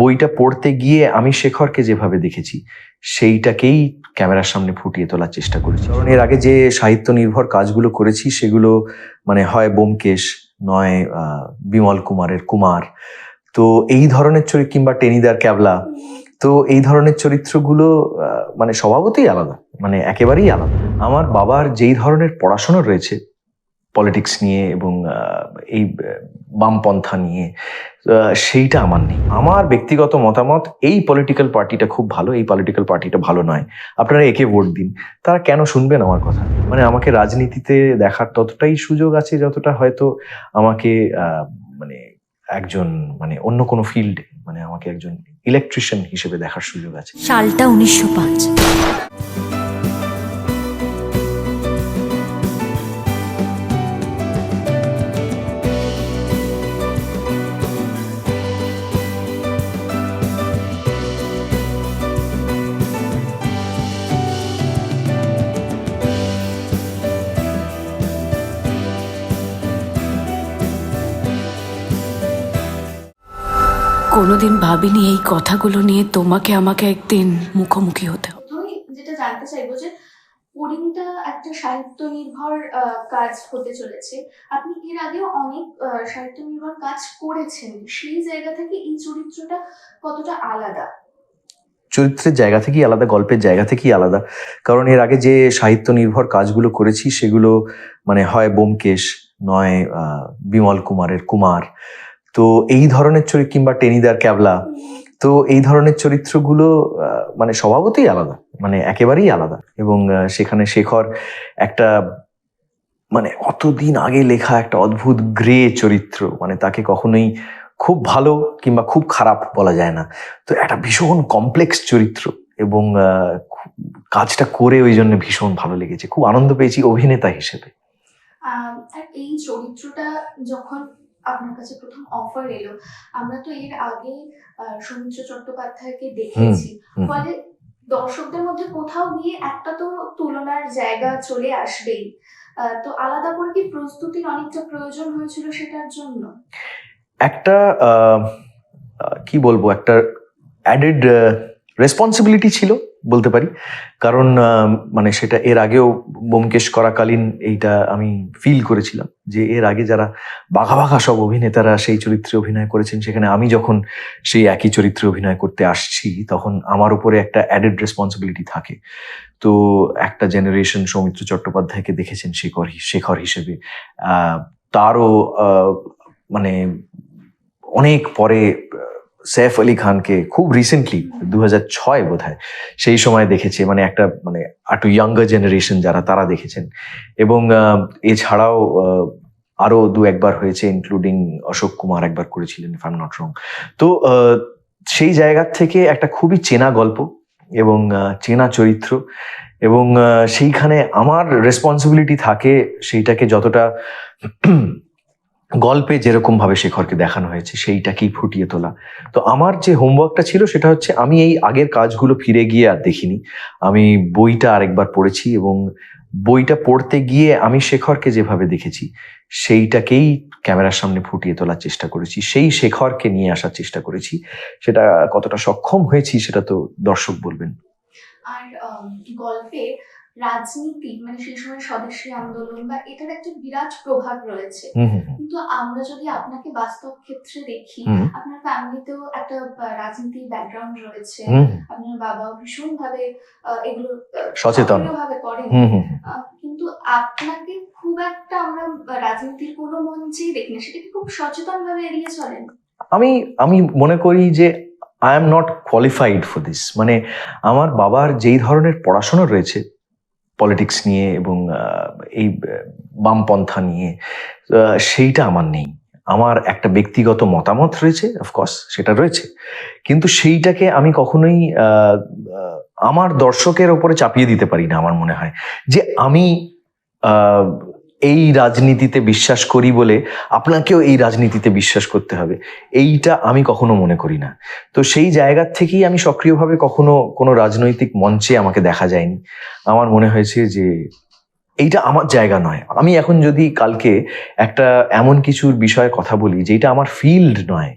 বইটা পড়তে গিয়ে আমি শেখরকে যেভাবে দেখেছি, সেইটাকেই ক্যামেরার সামনে ফুটিয়ে তোলার চেষ্টা করেছি। কারণ এর আগে যে সাহিত্য নির্ভর কাজগুলো করেছি, সেগুলো মানে হয় বোমকেশ নয় বিমল কুমারের কুমার। তো এই ধরনের চরিত্র, কিংবা টেনিদার ক্যাবলা, তো এই ধরনের চরিত্রগুলো মানে স্বভাবতই আলাদা মানে একেবারেই আলাদা। আমার বাবার যেই ধরনের পড়াশোনা রয়েছে, পলিটিক্স নিয়ে এবং এই বামপন্থা নিয়ে। সেইটা আমার নেই। আমার ব্যক্তিগত মতামত, এই পলিটিক্যাল পার্টিটা খুব ভালো, এই পলিটিক্যাল পার্টিটা ভালো নয়। আপনারা একে ভোট দিন। তারা কেন শুনবেন আমার কথা? মানে আমাকে রাজনীতিতে দেখার ততটাই সুযোগ আছে যতটা হয়তো আমাকে মানে একজন মানে অন্য কোনো ফিল্ডে মানে আমাকে একজন ইলেকট্রিশিয়ান হিসেবে দেখার সুযোগ আছে। সালটা উনিশশো পাঁচ। ভাবিনি এই কথাগুলো নিয়ে তোমাকে আমাকে একদিন মুখোমুখি হতে হবে। যেটা জানতে চাইব যে পরিণীতা একটা সাহিত্য নির্ভর কাজ হতে চলেছে। আপনি এর আগেও অনেক সাহিত্য নির্ভর কাজ করেছেন। সেই জায়গা থেকে এই চরিত্রটা কতটা আলাদা? চরিত্রের জায়গা থেকেই আলাদা গল্পের জায়গা থেকেই আলাদা। কারণ এর আগে যে সাহিত্য নির্ভর কাজগুলো করেছি সেগুলো মানে হয় বোমকেশ নয় বিমল কুমারের কুমার তো এই ধরনের চরিত্র কিংবা টেনিদার ক্যাবলা, তো এই ধরনের চরিত্রগুলো মানে স্বভাবতই আলাদা মানে একেবারেই আলাদা। এবং সেখানে শেখর একটা মানে অতদিন আগে লেখা একটা অদ্ভুত গ্রে চরিত্র মানে তাকে কখনোই খুব ভালো কিংবা খুব খারাপ বলা যায় না। তো একটা ভীষণ কমপ্লেক্স চরিত্র এবং কাজটা করে ওই জন্য ভীষণ ভালো লেগেছে। খুব আনন্দ পেয়েছি অভিনেতা হিসেবে। এই চরিত্রটা যখন আপনার কাছে প্রথম অফার এলো। আমরা তো এর আগে আহ, সৌমিত্র চট্টোপাধ্যায়কে দেখেছি। ফলে দর্শকদের মধ্যে কোথাও গিয়ে একটা তো তুলনার জায়গা চলে আসবেই। তো আলাদা করে কি প্রস্তুতির অনেকটা প্রয়োজন হয়েছিল সেটার জন্য? একটা কি বলব একটা অ্যাডেড রেসপন্সিবিলিটি ছিল। বলতে পারি। কারণ মানে সেটা এর আগেও বোমকেশ করাকালীন এইটা আমি ফিল করেছিলাম যে এর আগে যারা বাঘা বাঘা সব অভিনেতারা সেই চরিত্রে অভিনয় করেছেন, সেখানে আমি যখন সেই একই চরিত্রে অভিনয় করতে আসছি, তখন আমার উপরে একটা অ্যাডেড রেসপন্সিবিলিটি থাকে। তো একটা জেনারেশন সৌমিত্র চট্টোপাধ্যায়কে দেখেছেন শেখর শেখর হিসেবে। তারও মানে অনেক পরে সৈফ আলী খানকে খুব রিসেন্টলি দু হাজার ছয় বোধ হয় সেই সময় দেখেছে মানে একটা মানে একটু ইয়াঙ্গার জেনারেশন যারা, তারা দেখেছেন। এবং এছাড়াও আরও দু একবার হয়েছে ইনক্লুডিং অশোক কুমার একবার করেছিলেন আই নট রং তো সেই জায়গার থেকে একটা খুবই চেনা গল্প এবং চেনা চরিত্র এবং সেইখানে আমার রেসপন্সিবিলিটি থাকে সেইটাকে যতটা গল্পে যেরকম ভাবে শেখরকে দেখানো হয়েছে, সেইটাকেই ফুটিয়ে তোলা। তো আমার যে হোমওয়ার্কটা ছিল, সেটা হচ্ছে আমি এই আগের কাজগুলো ফিরে গিয়ে আর দেখিনি। আমি বইটা আরেকবার পড়েছি এবং বইটা পড়তে গিয়ে আমি শেখরকে যেভাবে দেখেছি, সেইটাকেই ক্যামেরার সামনে ফুটিয়ে তোলার চেষ্টা করেছি। সেই শেখরকে নিয়ে আসার চেষ্টা করেছি। সেটা কতটা সক্ষম হয়েছি, সেটা তো দর্শক বলবেন। আর গল্পে রাজনীতি মানে সেই সময় স্বদেশী আন্দোলন বা এটার একটা বিরাট প্রভাব রয়েছে। কিন্তু আমরা যদি আপনাকে বাস্তব ক্ষেত্রে দেখি আপনার ফ্যামিলিতেও একটা আহ, রাজনীতির ব্যাকগ্রাউন্ড রয়েছে। আপনার বাবাও ভীষণ ভাবে এগুলো সচেতন। ভাবে করেন। কিন্তু আপনাকে খুব একটা আমরা রাজনীতির কোনো মঞ্চেই দেখি না। সেটাকে খুব সচেতন ভাবে এড়িয়ে চলেন? আমি আমি মনে করি যে I am not qualified for this মানে আমার বাবার যেই ধরনের পড়াশোনা রয়েছে পলিটিক্স নিয়ে এবং এই বামপন্থা নিয়ে সেইটা আমার নেই। আমার একটা ব্যক্তিগত মতামত রয়েছে অফকোর্স সেটা রয়েছে। কিন্তু সেইটাকে আমি কখনোই আমার দর্শকের ওপরে চাপিয়ে দিতে পারি না, আমার মনে হয়। যে আমি এই রাজনীতিতে বিশ্বাস করি বলে আপনাকেও এই রাজনীতিতে বিশ্বাস করতে হবে। এইটা আমি কখনো মনে করি না। তো সেই জায়গার থেকেই আমি সক্রিয়ভাবে কখনো কোনো রাজনৈতিক মঞ্চে আমাকে দেখা যায়নি। আমার মনে হয়েছে যে এইটা আমার জায়গা নয়। আমি এখন যদি কালকে একটা এমন কিছুর বিষয়ে কথা বলি যেটা আমার ফিল্ড নয়,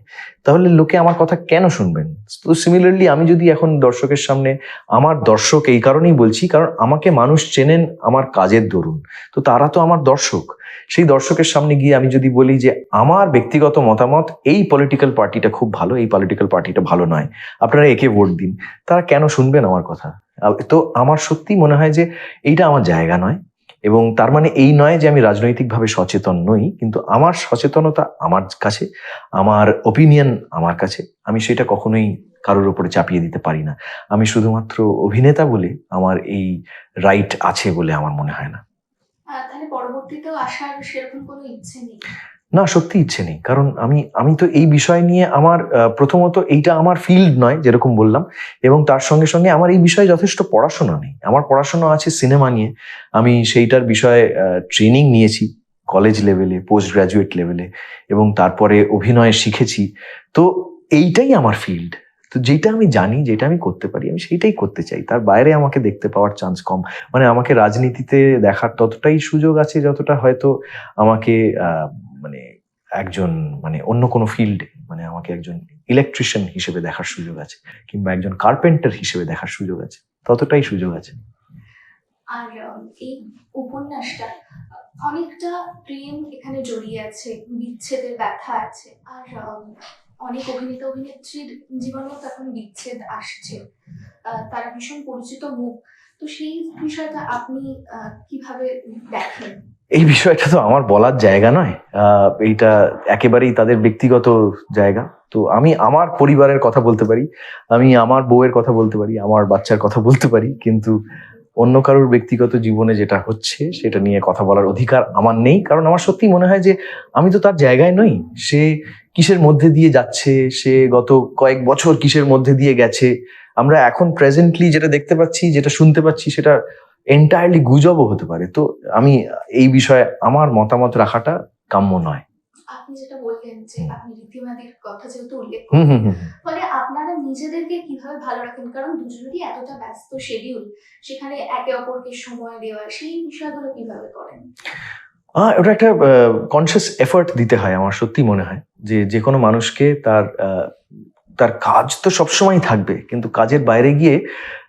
তাহলে লোকে আমার কথা কেন শুনবেন? তো সিমিলারলি আমি যদি এখন দর্শকের সামনে আমার দর্শক এই কারণেই বলছি, কারণ আমাকে মানুষ চেনেন আমার কাজের দরুন। তো তারা তো আমার দর্শক। সেই দর্শকের সামনে গিয়ে আমি যদি বলি যে আমার ব্যক্তিগত মতামত, এই পলিটিক্যাল পার্টিটা খুব ভালো, এই পলিটিক্যাল পার্টিটা ভালো নয়। আপনারা একে ভোট দিন। তারা কেন শুনবেন আমার কথা? তো আমার সত্যি মনে হয় যে এইটা আমার জায়গা নয়। এবং তার মানে এই নয় যে আমি রাজনৈতিকভাবে সচেতন নই, কিন্তু আমার সচেতনতা আমার কাছে, আমার ওপিনিয়ন আমার কাছে। আমি সেটা কখনোই কারোর উপরে চাপিয়ে দিতে পারি না। আমি শুধুমাত্র অভিনেতা বলে আমার এই রাইট আছে বলে আমার মনে হয় না। তাহলে পরবর্তীতেও আসার সেরকম কোনো ইচ্ছে নেই? না, সত্যি ইচ্ছে নেই। কারণ আমি আমি তো এই বিষয় নিয়ে আমার প্রথমত এইটা আমার ফিল্ড নয়, যেরকম বললাম, এবং তার সঙ্গে সঙ্গে আমার এই বিষয়ে যথেষ্ট পড়াশোনা নেই। আমার পড়াশোনা আছে সিনেমা নিয়ে। আমি সেইটার বিষয়ে ট্রেনিং নিয়েছি কলেজ লেভেলে পোস্ট গ্রাজুয়েট লেভেলে এবং তারপরে অভিনয় শিখেছি। তো এইটাই আমার ফিল্ড তো যেটা আমি জানি, যেটা আমি করতে পারি, আমি সেইটাই করতে চাই। তার বাইরে আমাকে দেখতে পাওয়ার চান্স কম। মানে আমাকে রাজনীতিতে দেখার ততটাই সুযোগ আছে, যতটা হয়তো আমাকে মানে একজন মানে অন্য কোনো ফিল্ডে মানে আমাকে একজন ইলেকট্রিশিয়ান হিসেবে দেখার সুযোগ আছে কিংবা একজন কার্পেন্টার হিসেবে দেখার সুযোগ আছে। ততটাই সুযোগ আছে। আর এই উপন্যাসটা অনেকটা প্রেম এখানে জড়িয়ে আছে, বিচ্ছেদের ব্যথা আছে, আর অনেক অভিনেতা অভিনেত্রীর জীবনেও তখন বিচ্ছেদ আসছে। তারা ভীষণ পরিচিত মুখ। তো সেই বিষয়টা আপনি কীভাবে দেখেন? এই বিষয়টা তো আমার বলার জায়গা নয়। এইটা একেবারেই তাদের ব্যক্তিগত জায়গা। তো আমি আমার পরিবারের কথা বলতে পারি, আমি আমার বউয়ের কথা বলতে পারি, আমার বাচ্চার কথা বলতে পারি, কিন্তু অন্য কারোর ব্যক্তিগত জীবনে যেটা হচ্ছে, সেটা নিয়ে কথা বলার অধিকার আমার নেই। কারণ আমার সত্যি মনে হয় যে আমি তো তার জায়গায় নই। সে কিসের মধ্যে দিয়ে যাচ্ছে, সে গত কয়েক বছর কিসের মধ্যে দিয়ে গেছে। আমরা এখন প্রেজেন্টলি যেটা দেখতে পাচ্ছি, যেটা শুনতে পাচ্ছি, সেটা এন্টায়ারলি গুজবও হতে পারে। তো আমি এই বিষয়ে আমার মতামত রাখাটা কাম্য নয়। আপনি যেটা বললেন যে আপনি রীতিমাদির কথা যেহেতু উল্লেখ হুম করলেন হুম হুম ফলে আপনারা নিজেদেরকে কীভাবে ভালো রাখেন? কারণ দুজনেরই এতটা ব্যস্ত শিডিউল সেখানে একে অপরকে সময় দেওয়া সেই বিষয়গুলো কীভাবে করেন? ওটা একটা কনসিয়াস এফর্ট দিতে হয় আমার সত্যি মনে হয়। যে যে কোনো মানুষকে তার তার কাজ তো সবসময় থাকবে কিন্তু কাজের বাইরে গিয়ে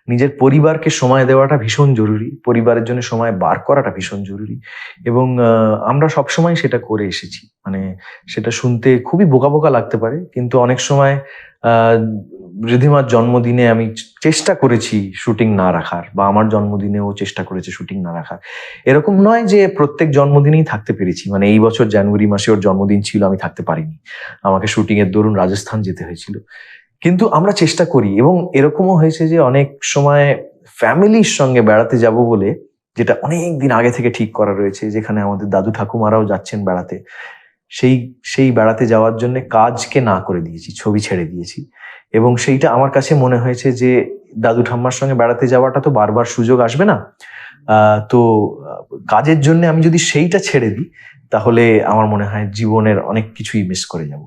নিজের পরিবারকে সময় দেওয়াটা ভীষণ জরুরি, পরিবারের জন্য সময় বার করাটা ভীষণ জরুরি এবং আমরা সবসময় সেটা করে এসেছি। মানে সেটা শুনতে খুবই বোকা বোকা লাগতে পারে, কিন্তু অনেক সময় রিধিমার জন্মদিনে আমি চেষ্টা করেছি শুটিং না রাখার বা আমার জন্মদিনেও চেষ্টা করেছে শুটিং না রাখার। এরকম নয় যে প্রত্যেক জন্মদিনেই থাকতে পেরেছি মানে এই বছর জানুয়ারি মাসে ওর জন্মদিন ছিল, আমি থাকতে পারিনি। আমাকে শুটিং এর দরুন রাজস্থান যেতে হয়েছিল। কিন্তু আমরা চেষ্টা করি এবং এরকমও হয়েছে যে অনেক সময় ফ্যামিলির সঙ্গে বেড়াতে যাব বলে যেটা অনেক দিন আগে থেকে ঠিক করা রয়েছে, যেখানে আমাদের দাদু ঠাকুমারাও যাচ্ছেন বেড়াতে। সেই সেই বেড়াতে যাওয়ার জন্য কাজকে না করে দিয়েছি, ছবি ছেড়ে দিয়েছি। এবং সেইটা আমার কাছে মনে হয়েছে যে দাদু ঠাম্মার সঙ্গে বেড়াতে যাওয়াটা তো বারবার সুযোগ আসবে না। তো কাজের জন্য আমি যদি সেইটা ছেড়ে দিই, তাহলে আমার মনে হয় জীবনের অনেক কিছুই মিস করে যাব।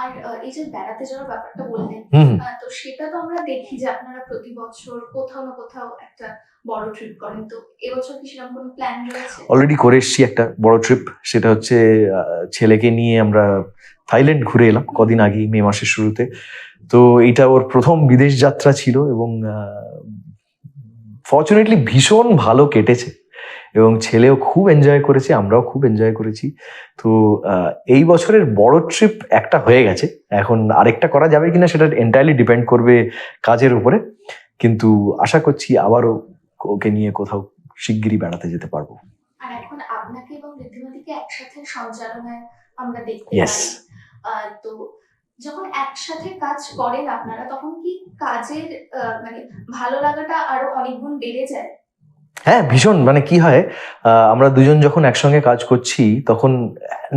আর এই যে বেড়াতে যাওয়ার ব্যাপারটা বললেন। তো সেটা তো আমরা দেখি যে আপনারা প্রতি বছর কোথাও না কোথাও একটা বড় ট্রিপ করেন। তো এবছর কি সেরকম কোনো প্ল্যান রয়েছে? অলরেডি করে এসেছি একটা বড় ট্রিপ সেটা হচ্ছে ছেলেকে নিয়ে আমরা থাইল্যান্ড ঘুরে এলাম কদিন আগেই মে মাসের শুরুতে। তো এটা ওর প্রথম বিদেশ যাত্রা ছিল এবং ফর্চুনেটলি ভীষণ ভালো কেটেছে। এবং ছেলেও খুব এনজয় করেছে আমরাও খুব এনজয় করেছি। তো এই বছরের বড় ট্রিপ একটা হয়ে গেছে। এখন আরেকটা করা যাবে কিনা সেটা এন্টায়ারলি ডিপেন্ড করবে কাজের উপরে। কিন্তু আশা করছি আবারও ওকে নিয়ে কোথাও শিগগিরই বেড়াতে যেতে পারব। আর এখন আপনাকে এবং ঋদ্ধিমাদিকে একসাথে সঞ্চালনায় আমরা দেখতে পাই তো যখন একসাথে কাজ করেন আপনারা তখন কি কাজের মানে ভালো লাগাটা আরও অনেক গুণ বেড়ে যায়? হ্যাঁ ভীষণ। মানে কি হয় আমরা দুজন যখন একসঙ্গে কাজ করছি, তখন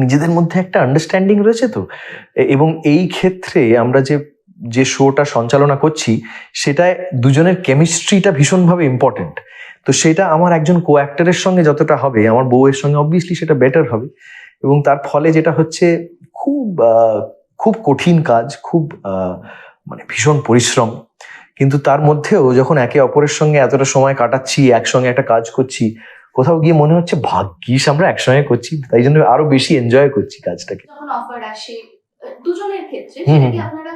নিজেদের মধ্যে একটা আন্ডারস্ট্যান্ডিং রয়েছে তো? এবং এই ক্ষেত্রে আমরা যে যে শোটা সঞ্চালনা করছি, সেটায় দুজনের কেমিস্ট্রিটা ভীষণভাবে ইম্পর্টেন্ট তো সেটা আমার একজন কো অ্যাক্টরের সঙ্গে যতটা হবে, আমার বউয়ের সঙ্গে অবভিয়াসলি সেটা বেটার হবে। এবং তার ফলে যেটা হচ্ছে, খুব খুব কঠিন কাজ, খুব মানে ভীষণ পরিশ্রম। কিন্তু তার মধ্যেও যখন একে অপরের সঙ্গে এতটা সময় কাটাচ্ছি একসঙ্গে একটা কাজ করছি কোথাও গিয়ে মনে হচ্ছে ভাগ্যিস আমরা একসঙ্গে করছি তাই জন্য আরও বেশি এনজয় করছি কাজটাকে। যখন অফার আসে দুজনের ক্ষেত্রে হুম, হুম। আপনারা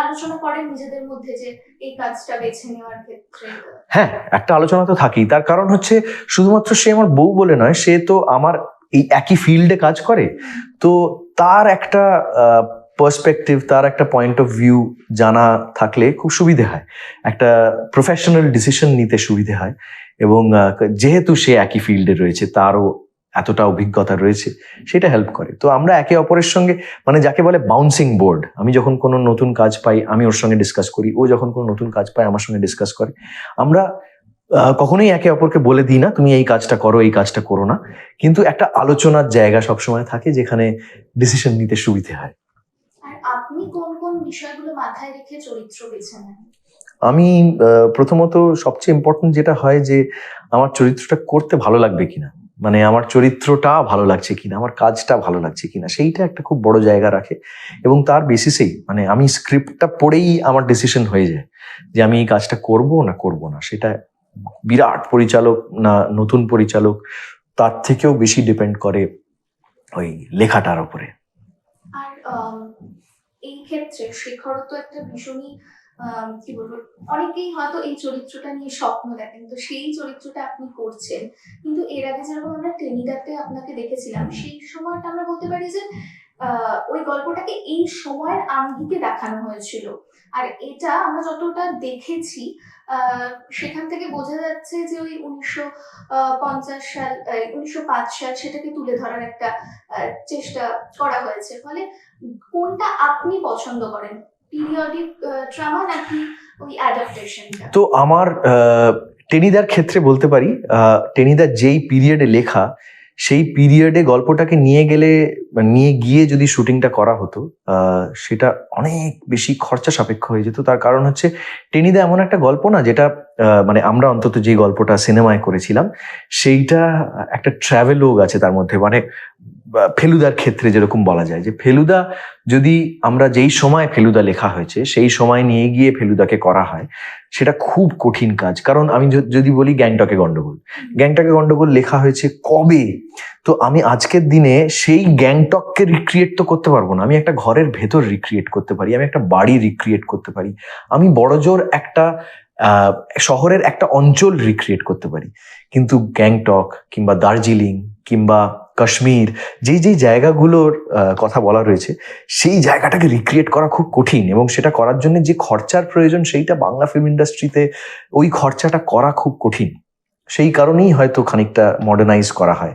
আলোচনা করেন নিজেদের মধ্যে যে এই কাজটা বেছে নেওয়ার ক্ষেত্রে? হ্যাঁ একটা আলোচনা তো থাকেই। তার কারণ হচ্ছে শুধুমাত্র সে আমার বউ বলে নয় সে তো আমার এই একই ফিল্ডে কাজ করে। তো তার একটা পার্সপেক্টিভ তার একটা পয়েন্ট অফ ভিউ জানা থাকলে খুব সুবিধে হয়। একটা প্রফেশনাল ডিসিশন নিতে সুবিধে হয় এবং যেহেতু সে একই ফিল্ডে রয়েছে, তারও এতটা অভিজ্ঞতা রয়েছে, সেটা হেল্প করে। তো আমরা একে অপরের সঙ্গে মানে যাকে বলে বাউন্সিং বোর্ড আমি যখন কোনো নতুন কাজ পাই, আমি ওর সঙ্গে ডিসকাস করি, ও যখন কোনো নতুন কাজ পায়, আমার সঙ্গে ডিসকাস করে। আমরা কখনোই একে অপরকে বলে দিই না, তুমি এই কাজটা করো, এই কাজটা করো না। কিন্তু একটা আলোচনার জায়গা সবসময় থাকে, যেখানে ডিসিশন নিতে সুবিধে হয়। আপনি কোন কোন বিষয়গুলো মাথায় রেখে চরিত্র বেছে নেন? আমি প্রথমত সবচেয়ে ইম্পর্টেন্ট যেটা হয় যে আমার চরিত্রটা করতে ভালো লাগবে কিনা। মানে আমার চরিত্রটা ভালো লাগছে কিনা আমার কাজটা ভালো লাগছে কিনা সেইটা একটা খুব বড় জায়গা রাখে। এবং তার বেসিসেই মানে আমি স্ক্রিপ্টটা পড়েই আমার ডিসিশন হয়ে যায় যে আমি এই কাজটা করব না করব না। সেটা বিরাট পরিচালক না নতুন পরিচালক তার থেকেও বেশি ডিপেন্ড করে ওই লেখাটার উপরে। আর এই ক্ষেত্রে শেখর তো একটা ভীষণই কি বলব, অনেকেই হয়তো এই চরিত্রটা নিয়ে স্বপ্ন দেখেন, তো সেই চরিত্রটা আপনি করছেন। কিন্তু এর আগে যেরকম আমরা টেনিদাতে আপনাকে দেখেছিলাম, সেই সময়টা আমরা বলতে পারি যে ওই গল্পটাকে এই সময়ের আঙ্গিকে দেখানো হয়েছিল। আর এটা আমরা যতটা দেখেছি সেখান থেকে বোঝা যাচ্ছে যে ওই উনিশশো পঞ্চাশ সাল উনিশশো পাঁচ সাল সেটাকে তুলে ধরার একটা চেষ্টা করা হয়েছে। ফলে কোনটা আপনি পছন্দ করেন, পিরিয়ডিক ড্রামা নাকি ওই অ্যাডাপ্টেশনটা তো আমার টেনিদার ক্ষেত্রে বলতে পারি টেনিদার যেই পিরিয়ডে লেখা সেই পিরিয়ডে গল্পটাকে নিয়ে গেলে বা নিয়ে গিয়ে যদি শুটিংটা করা হতো সেটা অনেক বেশি খরচা সাপেক্ষ হয়ে যেত। তার কারণ হচ্ছে, টেনিদা এমন একটা গল্প না, যেটা মানে আমরা অন্তত যে গল্পটা সিনেমায় করেছিলাম, সেইটা একটা ট্রাভেলোগ আছে তার মধ্যে। মানে ফেলুদার ক্ষেত্রে যেরকম বলা যায় যে ফেলুদা যদি আমরা যেই সময় ফেলুদা লেখা হয়েছে সেই সময় নিয়ে গিয়ে ফেলুদাকে করা হয় সেটা খুব কঠিন কাজ। কারণ আমি যদি বলি গ্যাংটকে গন্ডগোল। গ্যাংটকে গন্ডগোল লেখা হয়েছে কবে? তো আমি আজকের দিনে সেই গ্যাংটককে রিক্রিয়েট তো করতে পারব না। আমি একটা ঘরের ভেতর রিক্রিয়েট করতে পারি আমি একটা বাড়ি রিক্রিয়েট করতে পারি আমি বড়জোর একটা শহরের একটা অঞ্চল রিক্রিয়েট করতে পারি। কিন্তু গ্যাংটক কিংবা দার্জিলিং কিংবা কাশ্মীর, যেই যেই জায়গাগুলোর কথা বলা রয়েছে, সেই জায়গাটাকে রিক্রিয়েট করা খুব কঠিন এবং সেটা করার জন্য যে খরচার প্রয়োজন সেইটা বাংলা ফিল্ম ইন্ডাস্ট্রিতে ওই খরচাটা করা খুব কঠিন। সেই কারণেই হয়তো খানিকটা মডার্নাইজ করা হয়।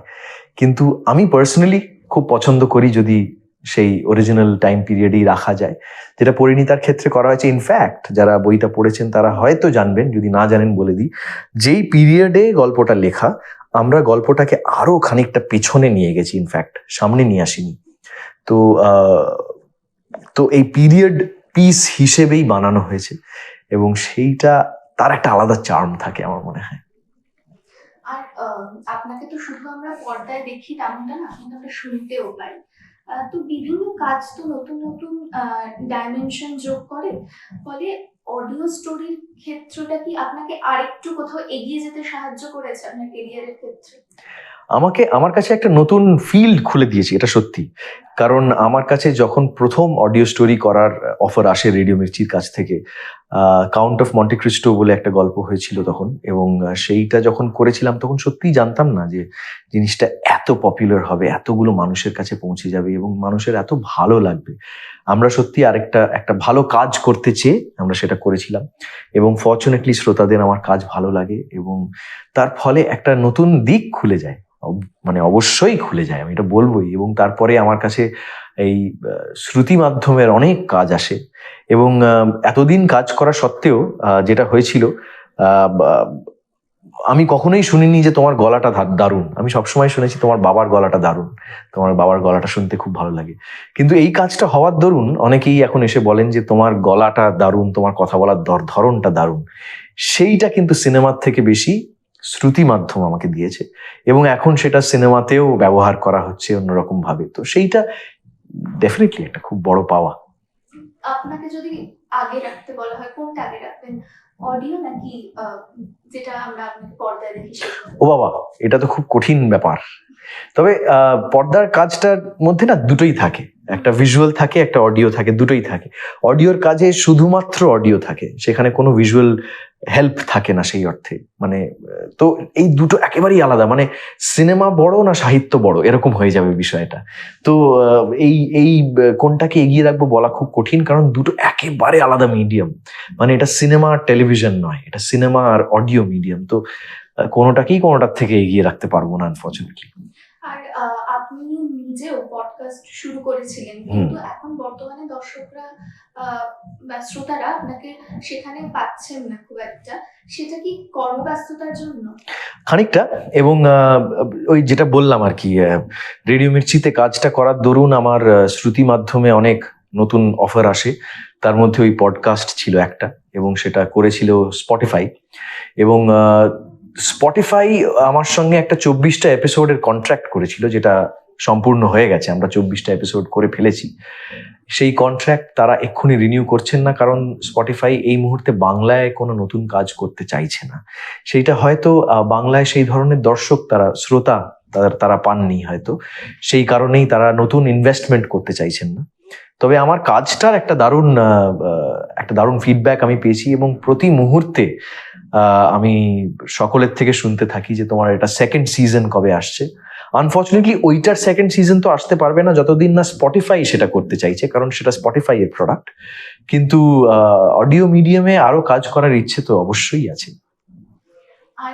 কিন্তু আমি পার্সোনালি খুব পছন্দ করি যদি সেই অরিজিনাল টাইম পিরিয়ডেই রাখা যায়। যেটা পরিণীতার ক্ষেত্রে করা হয়েছে ইনফ্যাক্ট যারা বইটা পড়েছেন তারা হয়তো জানবেন, যদি না জানেন বলে দিই, যেই পিরিয়ডে গল্পটা লেখা আমরা গল্পটাকে আরও খানিকটা পেছনে নিয়ে গেছি ইনফ্যাক্ট সামনে নিয়ে আসিনি। তো তো এই পিরিয়ড পিস হিসেবেই বানানো হয়েছে এবং সেইটা তার একটা আলাদা চার্ম থাকে আমার মনে হয়। আপনাকে তো শুধু আমরা পর্দায় দেখি তেমনটা না, কিন্তু আমরা শুনতেও পাই। তো বিভিন্ন কাজ তো নতুন নতুন ডাইমেনশন যোগ করে, ফলে অডিও স্টোরির ক্ষেত্রটা কি আপনাকে আরেকটু কোথাও এগিয়ে যেতে সাহায্য করেছে আপনার কেরিয়ারের ক্ষেত্রে? আমাকে, আমার কাছে একটা নতুন ফিল্ড খুলে দিয়েছে, এটা সত্যি। কারণ আমার কাছে যখন প্রথম অডিও স্টোরি করার অফার আসে রেডিও মির্চির কাছ থেকে কাউন্ট অফ মন্টিক্রিস্টো বলে একটা গল্প হয়েছিল তখন, এবং সেইটা যখন করেছিলাম তখন সত্যিই জানতাম না যে জিনিসটা এত পপুলার হবে, এতগুলো মানুষের কাছে পৌঁছে যাবে এবং মানুষের এত ভালো লাগবে। আমরা সত্যি আরেকটা, একটা ভালো কাজ করতে চেয়ে আমরা সেটা করেছিলাম, এবং ফর্চুনেটলি শ্রোতাদের আমার কাজ ভালো লাগে, এবং তার ফলে একটা নতুন দিক খুলে যায় মানে অবশ্যই খুলে যায়, আমি এটা বলবোই, এবং তারপরে আমার কাছে এই শ্রুতি মাধ্যমের অনেক কাজ আসে এবং এতদিন কাজ করা সত্ত্বেও যেটা হয়েছিল আমি কখনোই শুনিনি যে তোমার গলাটা দারুণ। আমি সবসময় শুনেছি তোমার বাবার গলাটা দারুণ। তোমার বাবার গলাটা শুনতে খুব ভালো লাগে। কিন্তু এই কাজটা হওয়ার দরুন অনেকেই এখন এসে বলেন যে তোমার গলাটা দারুণ, তোমার কথা বলার ধরনটা দারুণ। সেইটা কিন্তু সিনেমার থেকে বেশি শ্রুতি মাধ্যম আমাকে দিয়েছে এবং এখন সেটা সিনেমাতেও ব্যবহার করা হচ্ছে অন্যরকম ভাবে তো সেইটা ডেফিনেটলি একটা খুব বড় পাওয়া। আপনাকে যদি আগে রাখতে বলা হয় কোনটা আগে রাখবেন? অডিও নাকি যেটা আমরা পর্দায় দেখি ও বাবা এটা তো খুব কঠিন ব্যাপার। তবে পর্দার কাজটার মধ্যে না দুটোই থাকে। একটা ভিজুয়াল থাকে একটা অডিও থাকে দুটোই থাকে। অডিওর কাজে শুধুমাত্র অডিও থাকে। সেখানে কোনো ভিজুয়াল হেল্প থাকে না সেই অর্থে। মানে তো এই দুটো একেবারেই আলাদা। মানে সিনেমা বড় না সাহিত্য বড়? এরকম হয়ে যাবে বিষয়টা। তো এই এই কোনটাকে এগিয়ে রাখব বলা খুব কঠিন, কারণ দুটো একেবারে আলাদা মিডিয়াম মানে এটা সিনেমা আর টেলিভিশন নয়, এটা সিনেমা আর অডিও মিডিয়াম তো কোনোটাকেই কোনোটার থেকে এগিয়ে রাখতে পারব না আনফর্চুনেটলি আপনি নিজেও পডকাস্ট শুরু করেছিলেন। কিন্তু এখন বর্তমানে দর্শকরা বা শ্রোতারা আপনাকে সেখানে পাচ্ছেন না খুব একটা। সেটা কি কর্মব্যস্ততার জন্য? খানিকটা এবং ওই যেটা বললাম আর কি রেডিও মির্চিতে কাজটা করার দরুন আমার শ্রুতি মাধ্যমে অনেক নতুন অফার আসে। তার মধ্যে ওই পডকাস্ট ছিল একটা এবং সেটা করেছিল স্পটিফাই এবং স্পটিফাই আমার সঙ্গে একটা চব্বিশটা এপিসোডের কন্ট্রাক্ট করেছিল, যেটা সম্পূর্ণ হয়ে গেছে, আমরা চব্বিশটা এপিসোড করে ফেলেছি। সেই কন্ট্রাক্ট তারা এক্ষুনি রিনিউ করছেন না, কারণ স্পটিফাই এই মুহূর্তে বাংলায় কোনো নতুন কাজ করতে চাইছে না। সেইটা হয়তো বাংলায় সেই ধরনের দর্শক তারা, শ্রোতা তারা তারা পাননি হয়তো। সেই কারণেই তারা নতুন ইনভেস্টমেন্ট করতে চাইছেন না। তবে আমার কাজটার একটা দারুণ একটা দারুণ ফিডব্যাক আমি পেয়েছি এবং প্রতি মুহূর্তে আমি সকলের থেকে শুনতে থাকি যে তোমার এটা সেকেন্ড সিজন কবে আসছে। আনফর্চুনেটলি ওইটার সেকেন্ড সিজন তো আসতে পারবে না যতদিন না স্পটিফাই সেটা করতে চাইছে কারণ সেটা স্পটিফাই এর প্রোডাক্ট কিন্তু অডিও মিডিয়ামে আরও কাজ করার ইচ্ছে তো অবশ্যই আছে। আর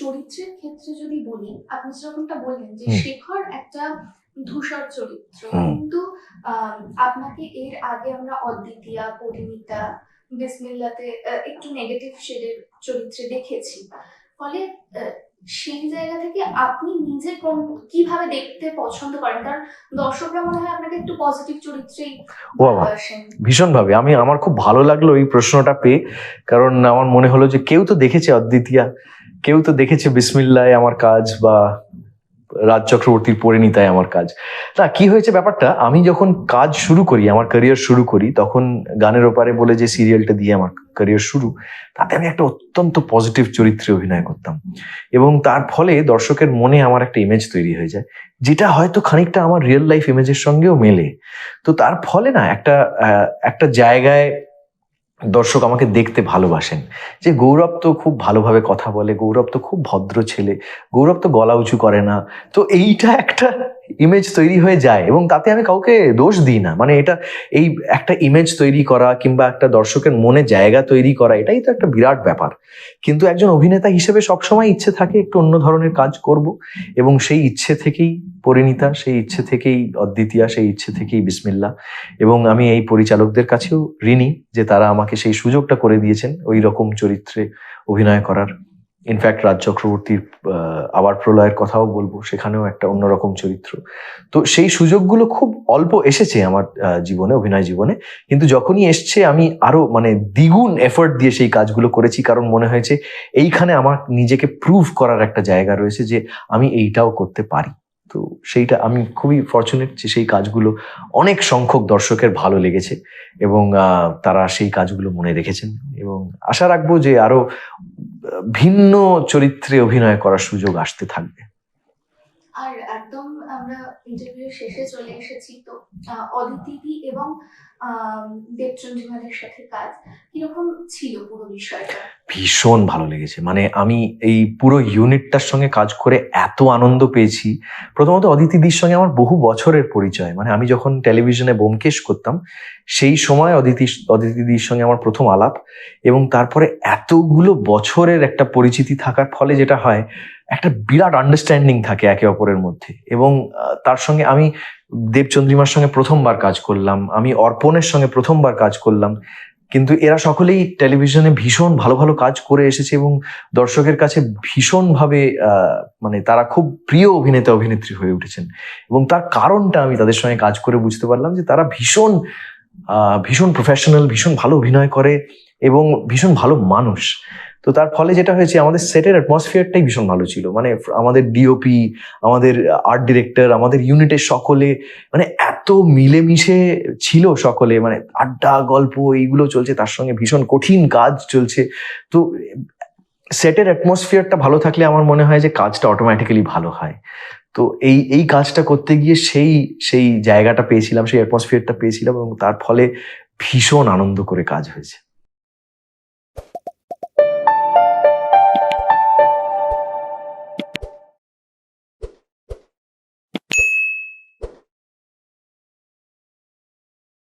চরিত্রের ক্ষেত্রে যদি বলি আপনি যেরকমটা বললেন যে শেখর একটা ধূসর চরিত্র। কিন্তু আপনাকে এর আগে আমরা অদ্বিতীয়া পরিণীতা বিসমিল্লাতে একটু নেগেটিভ শেডের চরিত্রে দেখেছি। ফলে সেই জায়গা থেকে আপনি নিজে কোন কীভাবে দেখতে পছন্দ করেন? কারণ দর্শকরা মনে হয় আপনাকে একটু পজিটিভ চরিত্রেই। ভালোবাসেন। ভীষণভাবে। আমি আমার খুব ভালো লাগল এই প্রশ্নটা পেয়ে। কারণ আমার মনে হলো যে কেউ তো দেখেছে অদ্বিতীয়া কেউ তো দেখেছে বিসমিল্লায় আমার কাজ বা রাজ চক্রবর্তীর পরিণীতায় আমার কাজ। না, কি হয়েছে ব্যাপারটা? আমি যখন কাজ শুরু করি, আমার ক্যারিয়ার শুরু করি, তখন গানের ওপারে বলে যে সিরিয়ালটা দিয়ে আমার ক্যারিয়ার শুরু, তাতে আমি একটা অত্যন্ত পজিটিভ চরিত্রে অভিনয় করতাম। এবং তার ফলে দর্শকের মনে আমার একটা ইমেজ তৈরি হয়ে যায়, যেটা হয়তো খানিকটা আমার রিয়েল লাইফ ইমেজের সঙ্গেও মেলে। তো তার ফলে না, একটা একটা জায়গায় দর্শক আমাকে দেখতে ভালোবাসেন। যে গৌরব তো খুব ভালোভাবে কথা বলে, গৌরব তো খুব ভদ্র ছেলে, গৌরব তো গলা উঁচু করে না। তো এইটা একটা ইমেজ তৈরি হয়ে যায় এবং তাতে আমি কাউকে দোষ দিই না। মানে এটা এই একটা ইমেজ তৈরি করা কিংবা একটা দর্শকের মনে জায়গা তৈরি করা, এটাই তো একটা বিরাট ব্যাপার। কিন্তু একজন অভিনেতা হিসেবে সবসময় ইচ্ছে থাকে একটু অন্য ধরনের কাজ করব এবং সেই ইচ্ছে থেকেই পরিণীতা, সেই ইচ্ছে থেকেই অদ্বিতীয়া, সেই ইচ্ছে থেকেই বিসমিল্লা এবং আমি এই পরিচালকদের কাছেও ঋণী যে তারা আমাকে সেই সুযোগটা করে দিয়েছেন ওই রকম চরিত্রে অভিনয় করার। ইনফ্যাক্ট রাজ চক্রবর্তীর আবার প্রলয়ের কথাও বলব, সেখানেও একটা অন্যরকম চরিত্র। তো সেই সুযোগগুলো খুব অল্প এসেছে আমার জীবনে, অভিনয় জীবনে। কিন্তু যখনই এসছে, আমি আরও মানে দ্বিগুণ এফোর্ট দিয়ে সেই কাজগুলো করেছি, কারণ মনে হয়েছে, এইখানে আমার নিজেকে প্রুভ করার একটা জায়গা রয়েছে যে আমি এইটাও করতে পারি। তো সেইটা আমি খুবই ফর্চুনেট যে সেই কাজগুলো অনেক সংখ্যক দর্শকের ভালো লেগেছে এবং তারা সেই কাজগুলো মনে রেখেছেন এবং আশা রাখব যে আরও ভিন্ন চরিত্রে অভিনয় করার সুযোগ আসতে থাকবে। আর একদম আমরা ইন্টারভিউ শেষে চলে এসেছি তো অদিতিদি এবং দেবচন্দ্রিমাদের সাথে কাজ। কীরকম ছিল পুরো বিষয়টা? ভীষণ ভালো লেগেছে। মানে আমি এই পুরো ইউনিটটার সঙ্গে কাজ করে এত আনন্দ পেয়েছি। প্রথমত অদিতিদির সঙ্গে আমার বহু বছরের পরিচয়। মানে আমি যখন টেলিভিশনে বোমকেশ করতাম সেই সময় অদিতি অদিতিদির সঙ্গে আমার প্রথম আলাপ এবং তারপরে এতগুলো বছরের একটা পরিচিতি থাকার ফলে যেটা হয় একটা বিরাট আন্ডারস্ট্যান্ডিং থাকে একে অপরের মধ্যে এবং আহ, তার সঙ্গে আমি দেবচন্দ্রিমার সঙ্গে প্রথমবার কাজ করলাম, আমি অর্পণের সঙ্গে প্রথমবার কাজ করলাম, কিন্তু এরা সকলেই টেলিভিশনে ভীষণ ভালো ভালো কাজ করে এসেছে এবং দর্শকের কাছে ভীষণভাবে মানে তারা খুব প্রিয় অভিনেতা, অভিনেত্রী হয়ে উঠেছেন। এবং তার কারণটা আমি তাদের সঙ্গে কাজ করে বুঝতে পারলাম যে তারা ভীষণ ভীষণ প্রফেশনাল ভীষণ ভালো অভিনয় করে এবং ভীষণ ভালো মানুষ। তো তার ফলে যেটা হয়েছে, আমাদের সেটের অ্যাটমসফিয়ারটাই ভীষণ ভালো ছিল। মানে আমাদের ডিওপি আমাদের আর্ট ডিরেক্টর আমাদের ইউনিটের সকলে মানে এত মিলেমিশে ছিল সকলে। মানে আড্ডা, গল্প এইগুলো চলছে, তার সঙ্গে ভীষণ কঠিন কাজ চলছে। তো সেটের অ্যাটমসফিয়ারটা ভালো থাকলে আমার মনে হয় যে কাজটা অটোমেটিক্যালি ভালো হয়। তো এই এই কাজটা করতে গিয়ে সেই সেই জায়গাটা পেয়েছিলাম, সেই অ্যাটমসফিয়ারটা পেয়েছিলাম এবং তার ফলে ভীষণ আনন্দ করে কাজ হয়েছে।